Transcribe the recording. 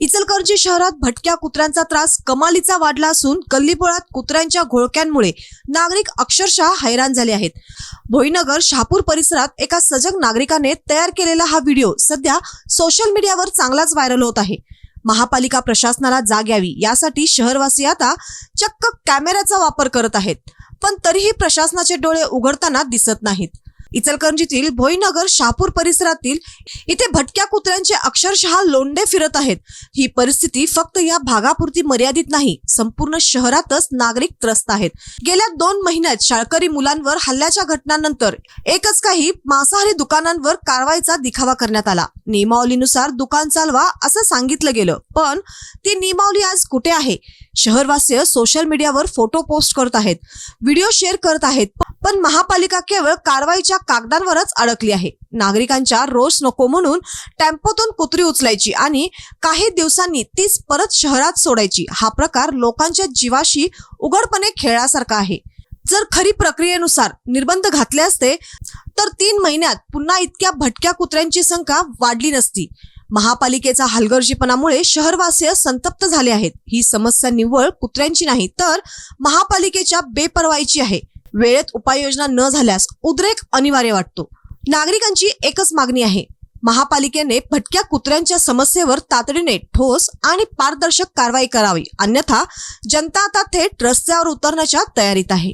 इचलकरंजी शहरात भटक्या कुत्र्यांचा त्रास कमालीचा वाढला असून गल्लीबोळात कुत्र्यांच्या घोळक्यांमुळे नागरिक अक्षरशः हैराण झाले आहेत. भोईनगर शहापूर परिसरात एका सजग नागरिकाने तयार केलेला हा व्हिडिओ सध्या सोशल मीडियावर चांगलाच व्हायरल होत आहे. महापालिका प्रशासनाला जाग यावी यासाठी शहरवासी आता चक्क कॅमेऱ्याचा वापर करत आहेत. पण तरीही प्रशासनाचे डोळे उघडताना दिसत नाहीत. इचलकरंजीतील भोईनगर शहापूर परिसरातील इथे भटक्या कुत्र्यांचे अक्षरशः लोंडे फिरत आहेत. ही परिस्थिती फक्त या भागापुरती मर्यादित नाही संपूर्ण शहरातच नागरिक त्रस्त आहेत. गेल्या दोन महिन्यात शाळकरी मुलांवर हल्ल्याच्या घटनांनंतर एकच काही मांसाहारी दुकानांवर कारवाईचा दिखावा करण्यात आला. नियमावलीनुसार दुकान चालवा असं सांगितलं गेलं पण ती नियमावली आज कुठे आहे? शहरवासीय सोशल मीडियावर फोटो पोस्ट करत आहेत. व्हिडिओ शेअर करत आहेत. पण महापालिका केवळ कारवाईच्या कागदांवरच अडकली आहे. नागरिकांच्या रोष नको म्हणून टेम्पोतून कुत्री उचलायची आणि काही दिवसांनी तीच परत शहरात सोडायची. हा प्रकार लोकांच्या जीवाशी उघडपणे खेळासारखा आहे. जर खरी प्रक्रियेनुसार निर्बंध घातले असते तर तीन महिन्यात पुन्हा इतक्या भटक्या कुत्र्यांची संख्या वाढली नसती. महापालिकेचा हलगर्जीपणामुळे शहरवासीय संतप्त झाले आहेत. ही समस्या निव्वळ कुत्र्यांची नाही तर महापालिकेच्या बेपर्वाईची आहे. वेळेत उपाययोजना न झाल्यास उद्रेक अनिवार्य वाटतो. नागरिकांची एकच मागणी आहे. महापालिकेने भटक्या कुत्र्यांच्या समस्येवर तातडीने ठोस आणि पारदर्शक कारवाई करावी. अन्यथा जनता आता थेट रस्त्यावर उतरण्याच्या तयारीत आहे.